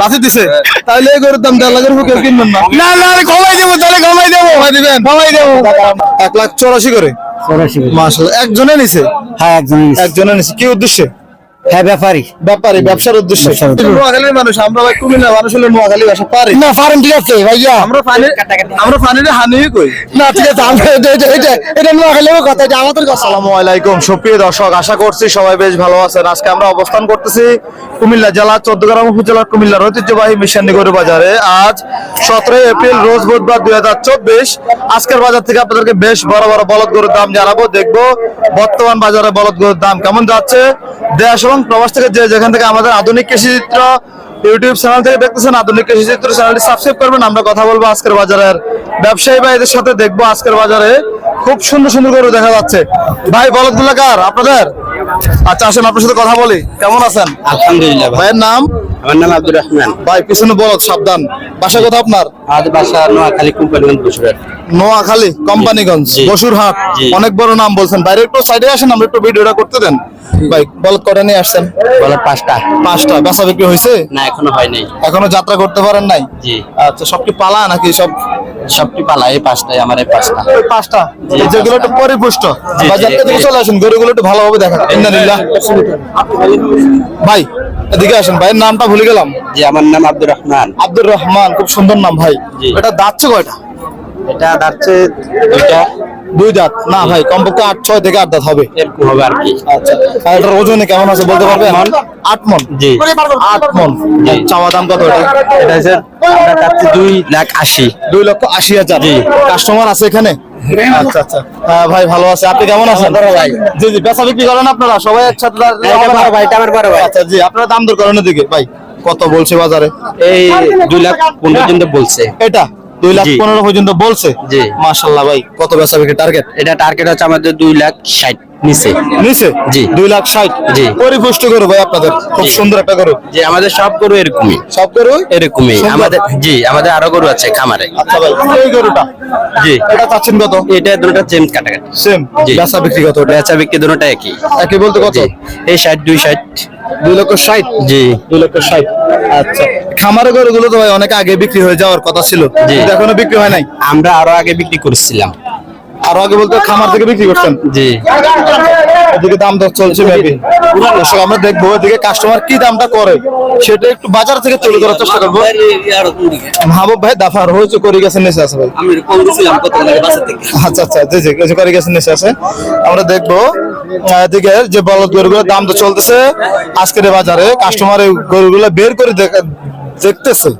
কাছে দিছে। তাহলে এই গরুর দাম দেড় লাখের উপর কেউ কিনবেন না। না কমাই দেবো তাহলে কমাই দেবো। কমাই দিবেন? কমাই দেবো। এক লাখ চৌরাশি করে। একজনে নিছে? হ্যাঁ নিছে। একজনে নিছে। কি উদ্দেশ্যে? হ্যাঁ ব্যাপারী। ব্যাপারী ব্যবসার উদ্দেশ্যে। নোয়াখালীর মানুষ আমরা ভাই কুমিল্লা মানুষ হলে নোয়াখালী ভাষা পারি। না ফারেন ঠিক আছে ভাইয়া। আমরা পানি আমরা কই। না ঠিক আছে আমরা এটা এটা এটা এটা নোয়া কথা এটা আমাদের কথা। আসসালামু আলাইকুম সুপ্রিয় দর্শক আশা করছি সবাই বেশ ভালো আছেন। আজকে আমরা অবস্থান করতেছি কুমিল্লা জেলা চোদ্দগ্রাম উপজেলার কুমিল্লার ঐতিহ্যবাহী মিশানি গরু বাজারে। আজ সতেরোই এপ্রিল রোজ বুধবার দুই হাজার চব্বিশ। আজকের বাজার থেকে আপনাদেরকে বেশ বড় বড় বলদ গরুর দাম জানাব। দেখব বর্তমান বাজারে বলদ গরুর দাম কেমন যাচ্ছে। দেশ এবং প্রবাস থেকে যে যেখান থেকে আমাদের আধুনিক কৃষি চিত্র ইউটিউব চ্যানেল থেকে দেখতেছেন আধুনিক কৃষি চিত্র চ্যানেলটি সাবস্ক্রাইব করবেন। আমরা কথা বলব আজকের বাজারের ব্যবসায়ী ভাইদের সাথে দেখব আজকের বাজারে খুব সুন্দর সুন্দর গরু দেখা যাচ্ছে। ভাই বলদগুলা কার আপনাদের? আচ্ছা আসেন আপনার সাথে কথা বলি। কেমন আছেন? আলহামদুলিল্লাহ ভাই। ভাইয়ের নাম? আমার নাম আব্দুর রহমান। ভাই পিছনে বলদ সাবধান। বাসা কথা আপনার? আজ বাসা নোয়াখালী কোম্পানিগঞ্জ বসুরের নোয়াখালী কোম্পানিগঞ্জ বসুরহাট অনেক বড় নাম বলছেন। বাইরে একটু সাইডে আসেন আমরা একটু ভিডিওটা করতে দেন। ভাই বলদ কটা নিয়ে আসছেন। বলার পাঁচটা। পাঁচটা বেচা বিক্রি হয়েছে? না এখনও হয় নাই। এখনও যাত্রা করতে পারেন নাই? জি। আচ্ছা সব কি পালা নাকি সব? সবটি পালা এই পাঁচটাই আমার এই পাঁচটা। ওই পাঁচটা? যেগুলো একটু পরিপুষ্ট। জি, থেকে। চলে আসেন গরুগুলো একটু ভালোভাবে দেখা ইন্দানিল্লাহ ভাই এদিকে আসেন। ভাইয়ের নামটা ভুলে গেলাম। জি আমার নাম আব্দুর রহমান। আব্দুর রহমান খুব সুন্দর নাম ভাই। এটা দাঁতছে কয়টা? এটা দাঁড়ছে দুইটা। দুই দাঁত। না ভাই কমপক্ষে আট ছয় থেকে আট দাঁত হবে। এরকম হবে আর কি। আচ্ছা আর এটার ওজনে কেমন আছে বলতে পারবেন আট মন। জি। আট মন। চাওয়া দাম কত এটা? এটা হচ্ছে আমরা চাচ্ছি দুই লাখ আশি। দুই লক্ষ আশি হাজার। জি। কাস্টমার আছে এখানে? আচ্ছা আচ্ছা। হ্যাঁ, ভাই ভালো আছে। আপনি কেমন আছেন? ভাই। জি জি বেচা বিক্রি করেন আপনারা? সবাই একসাথে ভাই, আমার বড় ভাই। আচ্ছা জি আপনারা দাম দর করেন দিকে ভাই কত বলছে বাজারে? এই দুই লাখ পনেরো জন বলছে। এটা? দুই লাখ পনেরো পর্যন্ত বলছে। জি। মাশাল্লাহ ভাই। কত বেচা বিক্রি টার্গেট এটা টার্গেট হচ্ছে আমাদের দুই লাখ ষাট নিচে। নিচে? জি। দুই লাখ ষাট? জি। পরিপুষ্ট করো ভাই আপনাদের। খুব সুন্দর একটা যে আমাদের সব গরু এরকমই। সব গরু? এরকমই। আমাদের জি আমাদের আরও গরু আছে খামারে। আচ্ছা ভাই এই গরুটা? জি। এটা চাচ্ছেন কত? এটা দুটো চেঞ্জ কাটাকাটি সেম জি। বেচা বিক্রি কত বেচা বিক্রি দুটোটা একই। একই বলতে কত? এই ষাট দুই ষাট। দুই লক্ষ ষাট? জি। দুই লক্ষ ষাট। আচ্ছা। খামারে গরুগুলো তো ভাই অনেক আগে বিক্রি হয়ে যাওয়ার কথা ছিল এখনও বিক্রি হয় নাই? আমরা আরও আগে বিক্রি করেছিলাম। আরও আগে বলতে খামার থেকে বিক্রি করছেন জি। এদিকে দাম দর চলছে মেবি দর্শক আমরা দেখব এদিকে কাস্টমার কি দামটা করে সেটা একটু বাজার থেকে তুলে ধরার চেষ্টা করব। মাহবুব ভাই দাফার হয়েছে করে গেছেন নেশে আছে ভাই। আচ্ছা আচ্ছা জি জি কিছু করে গেছেন নেশে আছে। আমরা দেখব এদিকে যে বলদ গরুগুলোর দাম তো চলতেছে আজকের বাজারে কাস্টমার গরুগুলো বের করে দেখ- দেখতেছে।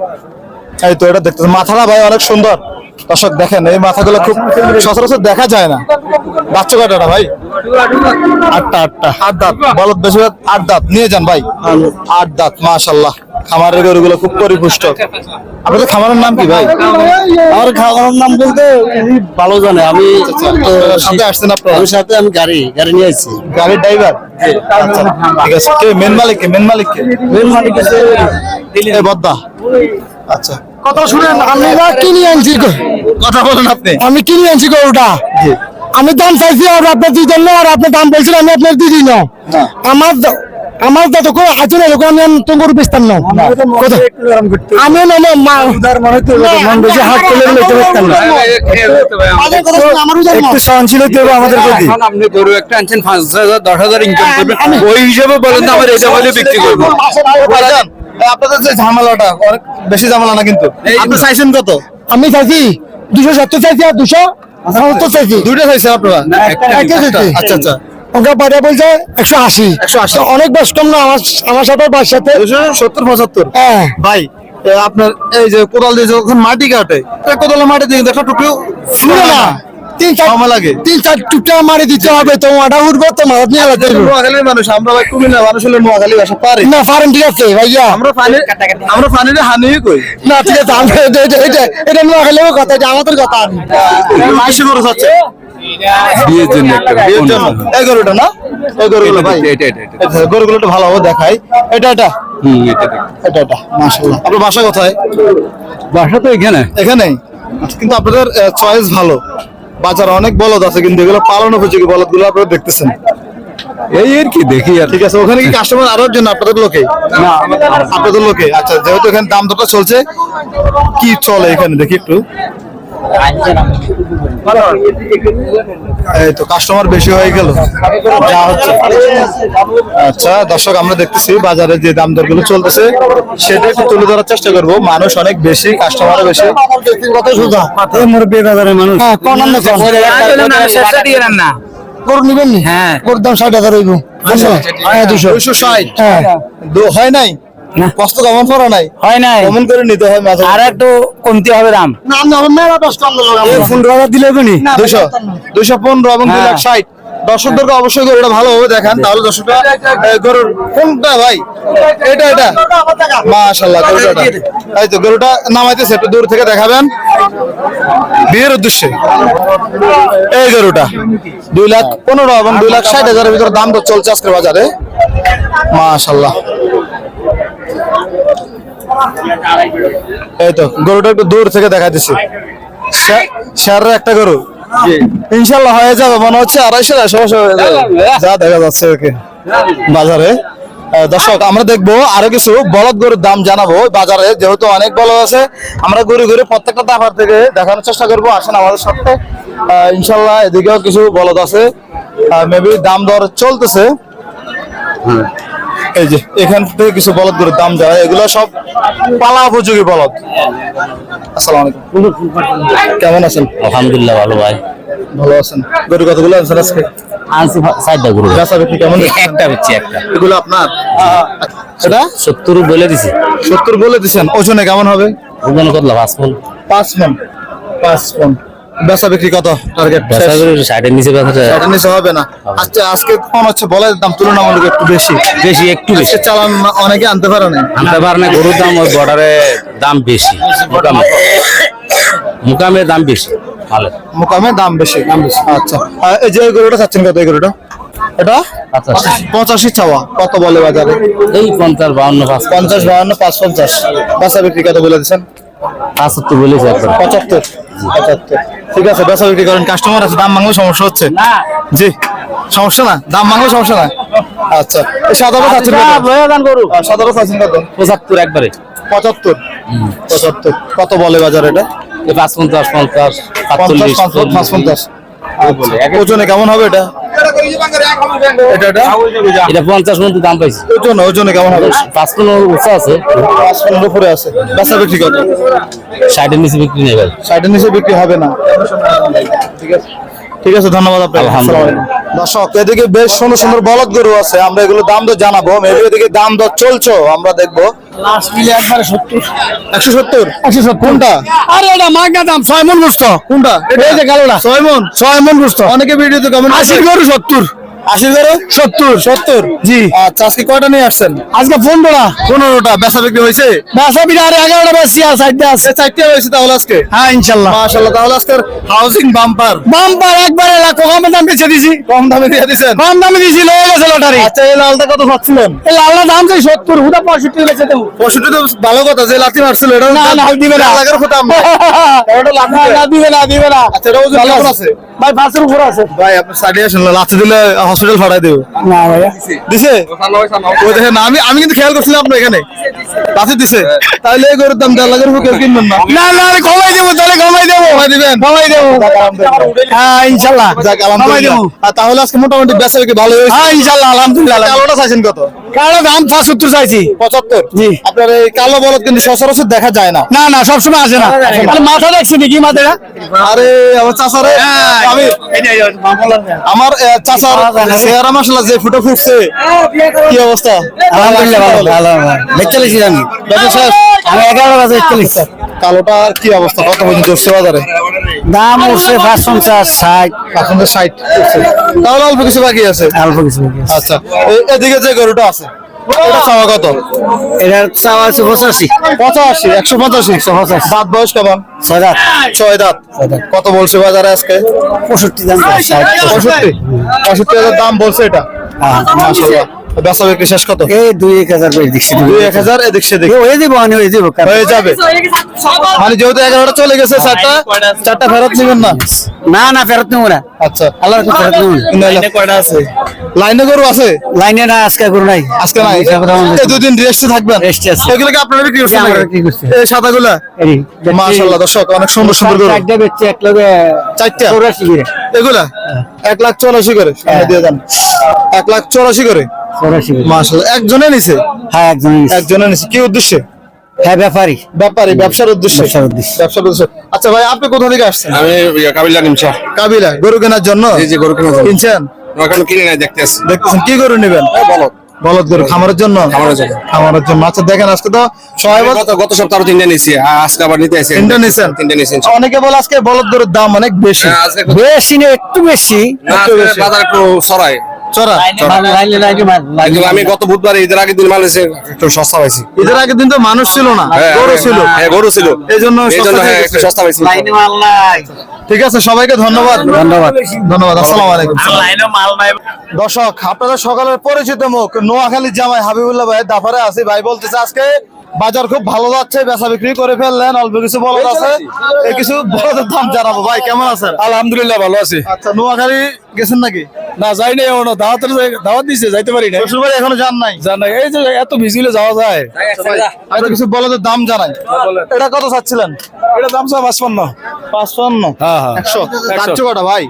এই তো এটা দেখতেছে। মাথাটা ভাই অনেক সুন্দর। দর্শক দেখেন এই মাথাগুলো খুব সচরাচর দেখা যায় না। বাচ্চা কয়টা ভাই? আটটা আটটা। আট দাঁত। বলদ বেশি আট দাঁত। নিয়ে যান ভাই। আট দাঁত মাশাল্লাহ। খামারের গরুগুলো খুব পরিপুষ্ট। আপনাদের খামারের নাম কি ভাই? আমার খাওয়ার নাম বলতে উনি ভালো জানে। আমি তো সাথে আসছেন আপনারা? আমি সাথে আমি গাড়ি গাড়ি নিয়ে আসছি। গাড়ির ড্রাইভার? আচ্ছা ঠিক আছে। কে? মেন মালিক কে? মেন মালিক কে? মেন মালিক বদ্দা। আচ্ছা। কথা শুনেন আমি না কিনে আনছি কথা বলেন আপনি। আমি কিনে আনছি গরুটা। আমি দাম চাইছি আর আপনার দুই দেন না আর আপনি দাম বলছেন আমি আপনার দিই না। আমার দ- আমার যত করে আছে না যখন আমি তো গরু বেচতাম না। আমি মন একটু সহনশীল হতে হবে আমাদের প্রতি। আপনি গরু একটা আনছেন পাঁচ হাজার দশ হাজার ইনকাম করবেন। আমি- ওই হিসেবে বলেন আমার এটা হলে বিক্রি করব। আপনাদের যে ঝামেলাটা বেশি ঝামেলা না কিন্তু। আপনি চাইছেন কত? আমি চাইছি দুশো সত্তর চাইছি আর দুশো সত্তর চাইছি। দুইটা চাইছেন আপনারা? আচ্ছা আচ্ছা। ওকে বলছে একশো আশি। একশো আশি। অনেক বেশ কম না আমার আমার সাথে বাস সাথে? সত্তর পঁচাত্তর? হ্যাঁ। ভাই আপনার এই যে কোদাল দিয়ে যখন মাটি কাটে কোদালের মাটি দিয়ে দেখা টুকু শুনে না। তিন সময় লাগে। তিন চার টুকটা মারি দিতে হবে তো ওটা উঠবো তো মাছ নিয়ে আলাদা নোয়াখালীর মানুষ আমরা ভাই কুমিল্লা মানুষ হলে নোয়াখালী ভাষা পারি। না ফারেন ঠিক আছে ভাইয়া। আমরা পানি আমরা পানিতে হানিই কই। না ঠিক আছে আমরা এটা এটা এটা এটা কথা এটা আমাদের কথা। বেশি গরু হচ্ছে। বিয়ের জন্য একটা বিয়ের জন্য। এই গরুটা না? এই গরুগুলো ভাই। এটা, এটা, এটা। আচ্ছা, গরুগুলো একটু ভালোভাবে দেখাই। এটা এটা। হুম, এটা এটা। এটা মাশাআল্লাহ। আপনার বাসা কোথায়? বাসা তো এখানে। এখানেই। আচ্ছা, কিন্তু আপনাদের চয়েস ভালো। বাজারে অনেক বলদ আছে কিন্তু এগুলো পালন উপযোগী বলদগুলো আপনারা দেখতেছেন। এই আর কি? দেখি আর ঠিক আছে ওখানে কি কাস্টমার আরও জন্য আপনাদের লোকে? না। আপনাদের লোকে? আচ্ছা যেহেতু এখানে দাম দরটা চলছে কি চলে এখানে? দেখি একটু। এই তো কাস্টমার বেশি হয়ে গেল। যা হচ্ছে। আচ্ছা দর্শক আমরা দেখতেছি বাজারে যে দাম দরগুলো চলতেছে সেটা একটু তুলে ধরার চেষ্টা করব। মানুষ অনেক বেশি কাস্টমার বেশি। কত সুদা মুরব্বী বাজারের মানুষ। হ্যাঁ কোন না। গরু নিবেন হ্যাঁ। গরুর দাম ষাট হাজার হইব। হ্যাঁ দুশো। দুইশো ষাট। হ্যাঁ। হয় নাই? কষ্ট কমন করা নাই। হয় নাই। কমন করে নিতে হয় মাঝে আর একটু কমতে হবে দাম। না আমি মেলা দশটা পনেরো হাজার দিলে হবে নি? দুশো দুশো পনেরো এবং দুই লাখ ষাট। দর্শকদেরকে অবশ্যই গরুটা ভালোভাবে দেখান। তাহলে দর্শকরা গরুর কোনটা ভাই? এটা এটা? মাশাল্লাহ গরুটা এই তো গরুটা নামাইতেছে একটু দূর থেকে দেখাবেন। বিয়ের উদ্দেশ্যে। এই গরুটা দুই লাখ পনেরো এবং দুই লাখ ষাট হাজারের ভিতরে দাম দর চলছে আজকের বাজারে। মাশাল্লাহ এই তো গরুটা একটু দূর থেকে দেখাইতেছি। শেয়ারের একটা গরু। ইনশাল্লাহ হয়ে যাবে মনে হচ্ছে আড়াইশো সমস্যা হয়ে যাবে। যা দেখা যাচ্ছে ওকে বাজারে। দর্শক আমরা দেখব আরও কিছু বলদ গরুর দাম জানাব। বাজারে যেহেতু অনেক বলদ আছে আমরা ঘুরে ঘুরে প্রত্যেকটা দাবার থেকে দেখানোর চেষ্টা করব। আসেন আমাদের সাথে। ইনশাল্লাহ এদিকেও কিছু বলদ আছে। মেবি দাম দর চলতেছে। এই যে এখান থেকে কিছু বলদ গরুর দাম হয়। এগুলো সব পালা উপযোগী বলদ। আসসালামু আলাইকুম। কেমন আছেন? আলহামদুলিল্লাহ ভালো ভাই। ভালো আছেন। গরু কতগুলো আনছেন আজকে? আনছি সাইডটা ঘুরে বেচা বিক্রি কেমন? একটা হচ্ছে একটা। এগুলো আপনার? এটা সত্তর বলে দিছি। সত্তর বলে দিচ্ছেন ওজনে কেমন হবে? ওজন করলাম পাঁচ ফোন পাঁচ মন। পাঁচ মন। বেচা বিক্রি কত টার্গেট সাইডের নিচে এটা নিচে হবে না। আচ্ছা আজকে মনে হচ্ছে বলের দাম তুলনামূলক একটু বেশি। বেশি একটু বেশি। আজকে চালান অনেকে আনতে পারে না আনতে পারে না গরুর দাম ওই বর্ডারে দাম বেশি মোকামে মোকামের দাম বেশি ভালো মোকামে দাম বেশি। দাম বেশি। আচ্ছা এই যে গরুটা চাচ্ছেন কত এই গরুটা? এটা পঁচাশি। চাওয়া কত বলে বাজারে? এই পঞ্চাশ বাউন্ন পাঁচ পঞ্চাশ। বাহান্ন পাঁচ পঞ্চাশ। বেচা বিক্রি কত বলে দিচ্ছেন? পাঁচাত্তর বলেছি পঁচাত্তর। পঁচাত্তর। ঠিক আছে বেচা বিক্রি করেন কাস্টমার আছে দাম মাংলে সমস্যা হচ্ছে। জি সমস্যা না? দাম মাংলে সমস্যা না? আচ্ছা এই সাদাটা না কত? গরু আহ, সাদাটা চাচ্ছেন কত? পঁচাত্তর একবারে। পঁচাত্তর? পঁচাত্তর। কত বলে বাজার এটা? পাঁচ পঞ্চাশ পঞ্চাশ পঞ্চাশ পঞ্চাশ আচ্ছা, ওজনে কেমন হবে এটা? এটা এটা? এটা পঞ্চাশ মধ্যে দাম পাইছি। ওজন ওজনে কেমন হবে? পাঁচ পনেরো উঁচা আছে। পাঁচ পনেরো উপরে আছে। বেচা বিক্রি কত? ষাটের নিচে বিক্রি নেই ভাই। সাইডের নিচে বিক্রি হবে না। ঠিক আছে। ঠিক আছে ধন্যবাদ আলাইকুম। দর্শক এদিকে বেশ সুন্দর সুন্দর বলদ গরু আছে আমরা এগুলো দাম দর জানাব মেবি এদিকে দাম দর চলছো আমরা দেখব। লাস্ট মিলে একবারে সত্তর। একশো সত্তর? একশো সত্তর। কোনটা? আরে এটা মাগনা দাম ছয় মন বুঝতো কোনটা? এই যে কালোটা ছয় মন? ছয় মন বুঝতো অনেকে ভিডিওতে কমেন্ট আশি গরু সত্তর। আশি সত্তর। সত্তর? জি। আচ্ছা আজকে কয়টা নিয়ে আসছেন? আজকে পনেরোটা। পনেরোটা। বেচা বিক্রি হয়েছে? বাসা বিরা আর এগারোটা বেশি আছে সাইডে আছে। চারটে হয়েছে তাহলে আজকে? হ্যাঁ ইনশাল্লাহ। মাশাল্লাহ তাহলে আজকের হাউসিং বাম্পার বাম্পার একবারে কম দাম বেচে দিছি। কম দামে দিয়ে দিচ্ছেন কম দামে দিছি লয়ে গেছে লটারি আচ্ছা এই লালটা কত পাচ্ছিলেন এই লালটা দাম চাই সত্তর হুদা পঁয়ষট্টি বেচে দেবো। পঁয়ষট্টি তো ভালো কথা যে লাঠি মারছিল এটা না, না, দিবে না। লাগার কথা আমরা এটা লাঠি না, না, দিবে না দিবে না। আচ্ছা এটা ওজন আছে। ভাই পাঁচের উপর আছে। ভাই আপনি সাইডে আসেন দিলে হসপিটাল ফাটাই দেবো। না ভাই। দিছে? ওই দেখেন আমি আমি কিন্তু খেয়াল করছিলাম আপনার এখানে। লাঠি দিছে। তাহলে এই গরুর দাম দেড় লাখের উপর কিনবেন না। না না কমাই দেবো তাহলে কমাই দেবো। কমাই দিবেন? কমাই দেবো। হ্যাঁ ইনশাল্লাহ। যাক কমাই আলহামদুলিল্লাহ আর তাহলে আজকে মোটামুটি বেচা বিক্রি ভালো হয়েছে। হ্যাঁ ইনশাল্লাহ আলহামদুলিল্লাহ। চাইছেন কত? কারও দাম পঁচাত্তর চাইছি। পঁচাত্তর? জি। আপনার এই কালো বলদ কিন্তু সচরাচর দেখা যায় না। না না সবসময় আসে না। মাথা দেখছি মাথাটা? আরে আমার চাচারে আমি আমার চাচার চেহারা মশলা যে ফুটো ফুটছে। কি অবস্থা? আলহামদুলিল্লাহ ভালো ভালো আমি। আমি এগারো বাজে কি অবস্থা? কত পর্যন্ত উঠছে বাজারে? দাম উঠছে পাঁচ পঞ্চাশ ষাট। আপনাদের ষাট তাহলে অল্প কিছু বাকি আছে। অল্প কিছু আচ্ছা এ- এদিকে যে গরুটা আছে। এটা চাওয়া কত? এটার চাওয়া আছে পঁচাশি। পঁচাশি একশো পঁচাশি? দাঁত বয়স কেমন? ছয় হাজার ছয় দাঁত। কত বলছে বাজারে আজকে? পঁয়ষট্টি দাম পঁয়ষট্টি পঁয়ষট্টি? হাজার দাম বলছে এটা? হ্যাঁ, মাশাল্লাহ বেচা বিক্রি শেষ কত? এই দুই এক হাজার দুই এক হাজার এদিক সেদিক। হয়ে যাব আমি হয়ে যাব হয়ে যাবে। মানে যেহেতু এগারোটা চলে গেছে চারটা চারটা ফেরত নেবেন না? না না ফেরত নেব না। আচ্ছা। আল্লাহর ফেরত নেব না। কয়টা আছে লাইনে গরু আছে? লাইনে না আজকে গরু নাই। আজকে নাই? দুদিন রেস্টে থাকবেন? এ আছি। এগুলো কি আপনারা বিক্রি করছেন হ্যাঁ। এই সাদাগুলা? মাশাআল্লাহ দর্শক অনেক সুন্দর সুন্দর গরু। চারটা বেচছে এক লগে চারটা? চৌরাশি করে। এগুলা? এক লাখ চৌরাশি করে। সামনে দিয়ে যান এক লাখ চৌরাশি করে? চৌরাশি করে। মাশাআল্লাহ। একজনে নিছে? হ্যাঁ একজন একজনে নিছে। কি উদ্দেশ্যে? হ্যাঁ ব্যাপারী। ব্যাপারী ব্যবসার উদ্দেশ্যে? ব্যবসার উদ্দেশ্যে। ব্যবসার উদ্দেশ্যে। আচ্ছা ভাই আপনি কোথা থেকে আসছেন? আমি কাবিলা কাবিলা গরু কেনার জন্য? এই যে গরু কিনে কিনছেন? এখন কিনে নাই দেখতে আসছি দেখতেছেন কি গরু নেবেন? বলদ। বলদ গরু খামারের জন্য? খামারের জন্য। খামারের জন্য। আচ্ছা দেখেন আজকে তো সবাই বল- গত সপ্তাহে তিনটা নিয়েছি। আজকে আবার নিতে আসি। তিনটা নিছেন তিনটা নিয়েছি অনেকে বলে আজকে বলদ গরুর দাম অনেক বেশি। হ্যাঁ, বেশি না একটু বেশি একটু বেশি। বাজার একটু কিন্তু আমি গত বুধবার ঈদের আগের দিন এসে একটু সস্তা পাইছি। ঈদের আগের দিন তো মানুষ ছিল না হ্যাঁ, গরু ছিল। হ্যাঁ গরু ছিল। এই জন্য সস্তা পাইছি। ঠিক আছে সবাইকে ধন্যবাদ। ধন্যবাদ। ধন্যবাদ। আসসালামু আলাইকুম। দর্শক আপনারা সকালের পরিচিত মুখ নোয়াখালী জামাই হাবিবুল্লাহ ভাই দাফারে আছি। ভাই বলতেছে আজকে বাজার খুব ভালো যাচ্ছে বেচা বিক্রি করে ফেললেন অল্প কিছু বলদ আছে। এই কিছু বলদের দাম জানাব। ভাই কেমন আছেন? আলহামদুলিল্লাহ ভালো আছি। আচ্ছা নোয়াখালী গেছেন নাকি? না যাই নাই এখনও। দাওয়াতের দাওয়াত দিছে যাইতে পারি না শ্বশুর বাড়ি এখনও যান নাই? জান নাই। এই যে এত ভিজিলে যাওয়া যায়। আচ্ছা কিছু বলদের দাম জানাই। এটা কত চাচ্ছিলেন? এটা দাম সব পাঁচপান্ন। পাঁচপান্ন? হ্যাঁ, হ্যাঁ। একশো। একশো। কটা ভাই।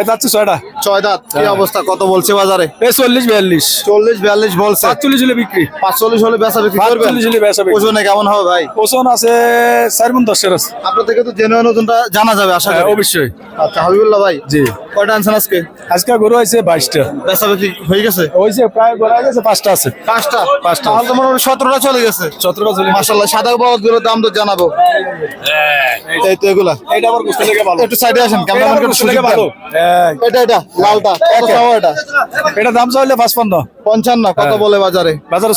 এই যাচ্ছে ছয়টা। ছয় দাঁত কি অবস্থা? কত বলছে বাজারে? চল্লিশ বিয়াল্লিশ। চল্লিশ বিয়াল্লিশ বলছে। পাঁচচল্লিশ হলে বিক্রি। পাঁচচল্লিশ হলে বেচা বিক্রি করবেন? পাঁচচল্লিশ হলে বেচা বিক্রি। ওজনে কেমন হবে ভাই? ওজন আছে চার মন দশের আছে। আপনার থেকে তো জেনুইন ওজনটা জানা যাবে আশা হ্যাঁ, করি। অবশ্যই। আচ্ছা হাবিবুল্লাহ ভাই জি। কয়টা আনছেন আজকে? আজকে গরু আছে বাইশটা। বেচা বিক্রি হয়ে গেছে? হয়েছে প্রায় গড়া গেছে পাঁচটা আছে। পাঁচটা? পাঁচটা। তাহলে তো মনে হয় সতেরোটা চলে গেছে। সতেরোটা চলে মাসাল্লাহ সাদা গুলোর দাম তো জানাব। এই তো এগুলা। এইটা আবার গোস্ত লেগে ভালো। একটু সাইডে আসেন ক্যামেরাম্যান একটু সুযোগ ভালো। এটা এটা লালটা কত চাওয়া এটা? এটা দাম চাইলে পাঁচপান্ন। পঞ্চান্ন কত হ্যাঁ। বলে বাজারে? বাজারে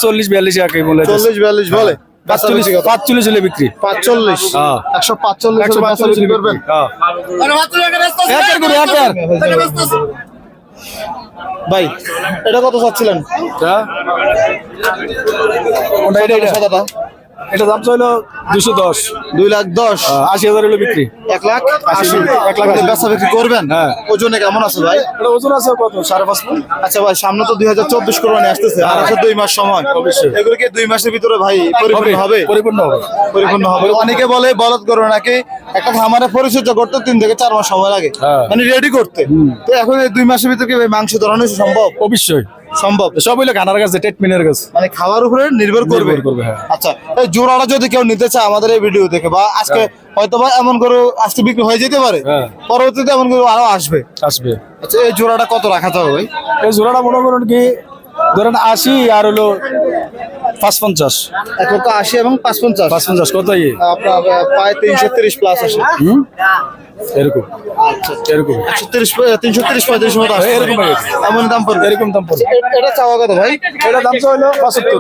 একই বলে চল্লিশ বিয়াল্লিশ বলে? বেচা পাঁচচল্লিশ বিক্রি কত? হলে বিক্রি। পাঁচচল্লিশ। হ্যাঁ। একশো পাঁচচল্লিশ একশো বিক্রি করবেন? হ্যাঁ। একের। ভাই এটা কত চাচ্ছিলেন? হ্যাঁ? এটা, দাম চাইলো দুশো দশ। দুই লাখ দশ। আশি হাজার হলে বিক্রি। এক লাখ আশি। এক লাখ বেচা বিক্রি করবেন? হ্যাঁ। ওজনে কেমন আছে ভাই? এটা ওজন আছে কত? সাড়ে পাঁচ? আচ্ছা ভাই সামনে তো দুই হাজার চব্বিশ কোরবানি আসতেছে। আর আছে দুই মাস সময়। অবশ্যই। এগুলো কি দুই মাসের ভিতরে ভাই পরিপূর্ণ হবে? পরিপূর্ণ হবে। পরিপূর্ণ হবে। অনেকে বলে বলদ গরু নাকি? একটা খামারে পরিচর্যা করতে তিন থেকে চার মাস সময় লাগে। হ্যাঁ। মানে রেডি করতে। তো এখন এই দুই মাসের ভিতরে কি মাংস ধরানো সম্ভব? অবশ্যই। সম্ভব। সব হইলে গানার কাছে ট্রিটমেন্টের কাছে। মানে খাওয়ার উপরে নির্ভর করবে। করবে, হ্যাঁ। আচ্ছা এই জোড়াটা যদি কেউ নিতে চায় আমাদের এই ভিডিও দেখে বা আজকে হয়তো বা এমন গরু আজকে বিক্রি হয়ে যেতে পারে হ্যাঁ। পরবর্তীতে এমন গরু আরও আসবে। আসবে। আচ্ছা এই জোড়াটা কত রাখাতে হবে ভাই? এই জোড়াটা মনে করুন কি ধরেন আশি আর হলো পাঁচ পঞ্চাশ এক লক্ষ আশি এবং পাঁচ পঞ্চাশ পাঁচ পঞ্চাশ কত ইয়ে? আপনার প্রায় তিনশো তিরিশ প্লাস আসে হুম? এরকম। এরকম। একশো তিরিশ তিনশো তিরিশ পঁয়ত্রিশ মতো এরকম এমন দাম পড়বে। এরকম দাম পড়বে। এটা চাওয়া কত ভাই? এটা দাম তো হলো পঁচাত্তর।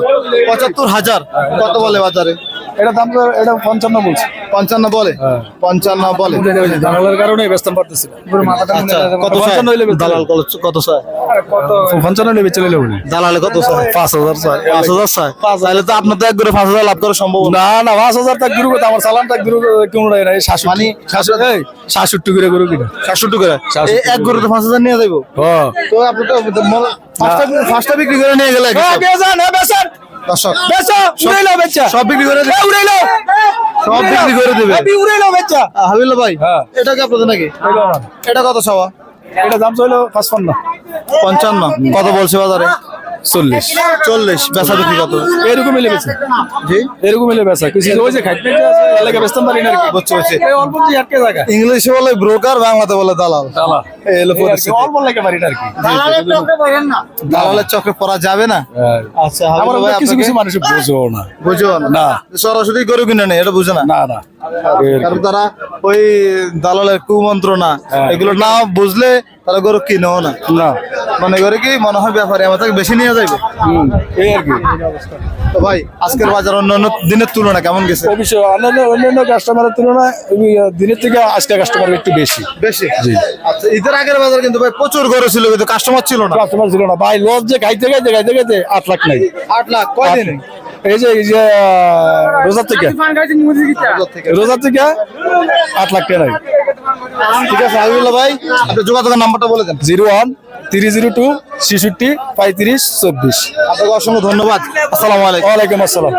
পঁচাত্তর হাজার। কত বলে বাজারে? এটা দাম তো এটা পঞ্চান্ন বলছে। পঞ্চান্ন বলে? হ্যাঁ। পঞ্চান্ন বলে। দালালের কারণে ব্যস্ত পারতেছি আচ্ছা কত পঞ্চান্ন হইলে দালাল কত চায় পঞ্চান্ন হলে বেচে নিলে বলি। দালালে কত চায় পাঁচ হাজার পাঁচ হাজার চায় তাহলে তো আপনার তো এক করে পাঁচ হাজার লাভ করা সম্ভব না না পাঁচ হাজার টাকা গুরু আমার সালাম টাকা গুরু কেমন না এই শাশুড়ি। মানে শাশুড়ি করে গুরু কিনা? সাতষট্টি করে? সাতষট্টি এই এক গরুতে পাঁচ হাজার নিয়ে যাব তো আপনি তো মল- পাঁচটা পাঁচটা বিক্রি করে নিয়ে গেলে হ্যাঁ দর্শক বেচো উড়াইলো বেচা। সব বিক্রি করে উড়াইলো। সব বিক্রি করে দিবে। উড়াইলো বেচা। হাবিল ভাই হ্যাঁ। এটা কি আপনাদের নাকি? এটা কত এটা দাম চাইলো পাঁচপান্ন। পঞ্চান্ন। কত বলছে বাজারে? চল্লিশ। চল্লিশ। বেচা বিক্রি কত? এরকম মিলে বেচা জি এরকম মিলে কিছু ওই যে খাইতে এলাকা বেচতাম পারি না কি। বুঝছি এই অল্প যে আটকে জায়গা। ইংলিশে বলে ব্রোকার বাংলাতে বলে দালাল। দালা এই হলো এই আর কি, পরিস্থিতি। অল্প লাগে পারি না আর কি। দালালের চক্রে পড়া যাবে না। আচ্ছা আমার কিছু কিছু মানুষ বুঝো না। বুঝো না। না। সরাসরি গরু কিনে নেই এটা বুঝে না। না না। কারণ তারা ওই দালালের কুমন্ত্রণা হ্যাঁ। এগুলো না বুঝলে তারা গরু কিনেও না। না। মনে করে কি মনে হয় ব্যাপারে আমার বেশি নিয়ে যাইবে? এই আর কি। তো ভাই আজকের বাজার অন্যান্য দিনের তুলনায় কেমন গেছে? অবশ্যই অন্যান্য অন্যান্য কাস্টমারের তুলনায় দিনের থেকে আজকে কাস্টমার একটু বেশি। বেশি? জি। আচ্ছা ঈদের আগের বাজার কিন্তু ভাই প্রচুর গরু ছিল কিন্তু কাস্টমার ছিল না। কাস্টমার ছিল না। ভাই লস যে খাইতে খাইতে খাইতে খাইতে আট লাখ নাই। আট লাখ কয় দিনে এই যে এই যে রোজার থেকে? রোজার থেকে। আট লাখ টাকা নাই ঠিক আছে হাবিবুল্লাহ ভাই আপনি যোগাযোগের নাম্বারটা বলে দেন। Zero one three zero two ছেষট্টি পঁয়ত্রিশ চব্বিশ। আপনাকে অসংখ্য ধন্যবাদ। আসসালামু আলাইকুম। ওয়ালাইকুম আসসালাম।